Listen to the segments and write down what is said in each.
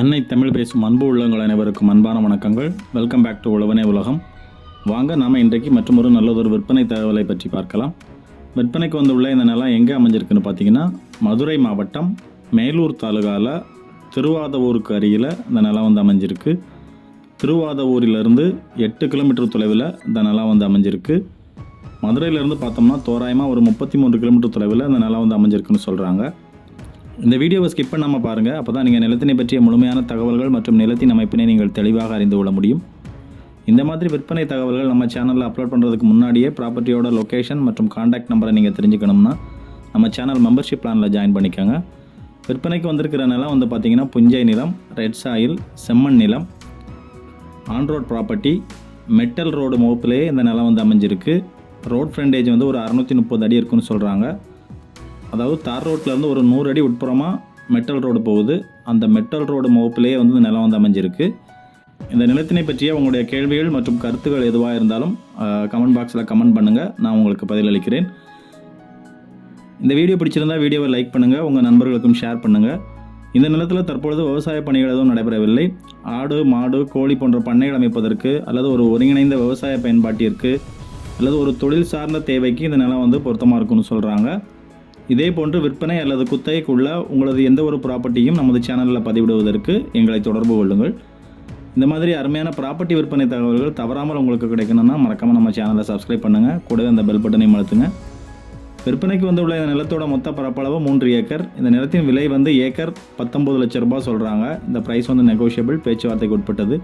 அன்னை தமிழ் பேசும் அன்பு உள்ளங்கள் அனைவருக்கும் அன்பான வணக்கங்கள். வெல்கம் பேக் டு உழவனே உலகம். வாங்க நாம் இன்றைக்கு மற்றொரு நல்லதொரு விற்பனை தகவலை பற்றி பார்க்கலாம். விற்பனைக்கு வந்துள்ள இந்த நிலம் எங்கே அமைஞ்சிருக்குன்னு பார்த்தீங்கன்னா மதுரை மாவட்டம் மேலூர் தாலுகாவில் திருவாதவூருக்கு அருகில் இந்த நிலம் வந்து அமைஞ்சிருக்கு. திருவாதவூரிலிருந்து எட்டு கிலோமீட்டர் தொலைவில் இந்த நிலம் வந்து அமைஞ்சிருக்கு. மதுரையிலேருந்து பார்த்தோம்னா தோராயமாக ஒரு முப்பத்தி மூன்று கிலோமீட்டர் தொலைவில் இந்த நிலம் வந்து அமைஞ்சிருக்குன்னு சொல்கிறாங்க இந்த வீடியோவை ஸ்கிப் பண்ணாமல் பாருங்கள் அப்போ தான் நீங்கள் நிலத்தினை பற்றிய முழுமையான தகவல்கள் மற்றும் நிலத்தின் அமைப்பினை நீங்கள் தெளிவாக அறிந்து கொள்ள முடியும். இந்த மாதிரி விற்பனை தகவல்கள் நம்ம சேனலில் அப்லோட் பண்ணுறதுக்கு முன்னாடியே ப்ராப்பர்ட்டியோட லொக்கேஷன் மற்றும் காண்டாக்ட் நம்பரை நீங்கள் தெரிஞ்சுக்கணும்னா நம்ம சேனல் மெம்பர்ஷிப் பிளானில் ஜாயின் பண்ணிக்கோங்க. விற்பனைக்கு வந்திருக்கிற நிலம் வந்து பார்த்தீங்கன்னா புஞ்சை நிலம் ரெட் சாயில் செம்மண் நிலம் on road property metal road முகப்பிலேயே இந்த நிலம் வந்து அமைஞ்சிருக்கு. ரோட் ஃப்ரண்டேஜ் வந்து ஒரு அறநூற்றி முப்பது அடி இருக்குன்னு சொல்கிறாங்க அதாவது தார் ரோட்லேருந்து ஒரு நூறு அடி உட்புறமாக மெட்டல் ரோடு போகுது. அந்த மெட்டல் ரோடு முகப்பிலேயே வந்து இந்த நிலம் வந்து அமைஞ்சிருக்கு. இந்த நிலத்தினை பற்றிய உங்களுடைய கேள்விகள் மற்றும் கருத்துக்கள் எதுவாக இருந்தாலும் கமெண்ட் பாக்ஸில் கமெண்ட் பண்ணுங்கள் நான் உங்களுக்கு பதிலளிக்கிறேன். இந்த வீடியோ பிடிச்சிருந்தா வீடியோவை லைக் பண்ணுங்கள் உங்கள் நண்பர்களுக்கும் ஷேர் பண்ணுங்கள் இந்த நிலத்தில் தற்பொழுது விவசாய பணிகள் எதுவும் நடைபெறவில்லை. ஆடு மாடு கோழி போன்ற பண்ணைகள் அமைப்பதற்கு அல்லது ஒரு ஒருங்கிணைந்த விவசாய பயன்பாட்டிற்கு அல்லது ஒரு தொழில் சார்ந்த தேவைக்கு இந்த நிலம் வந்து பொருத்தமாக இருக்கும்னு சொல்கிறாங்க இதே போன்று விற்பனை அல்லது குத்தகைக்குள்ள உங்களது எந்த ஒரு ப்ராப்பர்ட்டியும் நமது சேனலில் பதிவிடுவதற்கு எங்களை தொடர்பு கொள்ளுங்கள். இந்த மாதிரி அருமையான ப்ராப்பர்ட்டி விற்பனை தகவல்கள் தவறாமல் உங்களுக்கு கிடைக்கணும்னா மறக்காமல் நம்ம சேனலை சப்ஸ்கிரைப் பண்ணுங்கள் கூடவே அந்த பெல் பட்டனையும் அழுத்துங்க. விற்பனைக்கு வந்துள்ள இந்த நிலத்தோட மொத்த பரப்பளவு மூன்று ஏக்கர். இந்த நிலத்தின் விலை வந்து ஏக்கர் பத்தொம்பது லட்ச ரூபாய் சொல்கிறாங்க இந்த ப்ரைஸ் வந்து நெகோஷியபிள் பேச்சுவார்த்தைக்கு உட்பட்டது.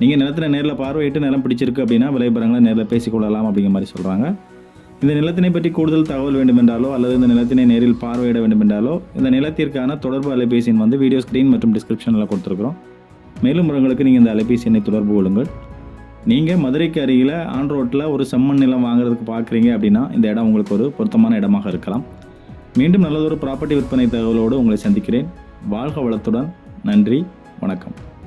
நீங்கள் நிலத்தில் நேரில் பார்வையிட்டு நிலம் பிடிச்சிருக்கு அப்படின்னா விலைபரங்களை நேரில் பேசிக்கொள்ளலாம் அப்படிங்கிற மாதிரி சொல்கிறாங்க இந்த நிலத்தினை பற்றி கூடுதல் தகவல் வேண்டுமென்றாலோ அல்லது இந்த நிலத்தினை நேரில் பார்வையிட வேண்டுமென்றாலோ இந்த நிலத்திற்கான தொடர்பு அலைபேசியின் வந்து வீடியோ ஸ்க்ரீன் மற்றும் டிஸ்கிரிப்ஷனில் கொடுத்துருக்குறோம். மேலும் உரங்களுக்கு நீங்கள் இந்த அலைபேசி எண்ணை தொடர்பு கொள்ளுங்கள். நீங்கள் மதுரைக்கு அருகில் ஆன் ரோட்டில் ஒரு செம்மண் நிலம் வாங்குறதுக்கு பார்க்குறீங்க அப்படின்னா இந்த இடம் உங்களுக்கு ஒரு பொருத்தமான இடமாக இருக்கலாம். மீண்டும் நல்லதொரு ப்ராப்பர்ட்டி விற்பனை தகவலோடு உங்களை சந்திக்கிறேன். வாழ்க வளத்துடன். நன்றி. வணக்கம்.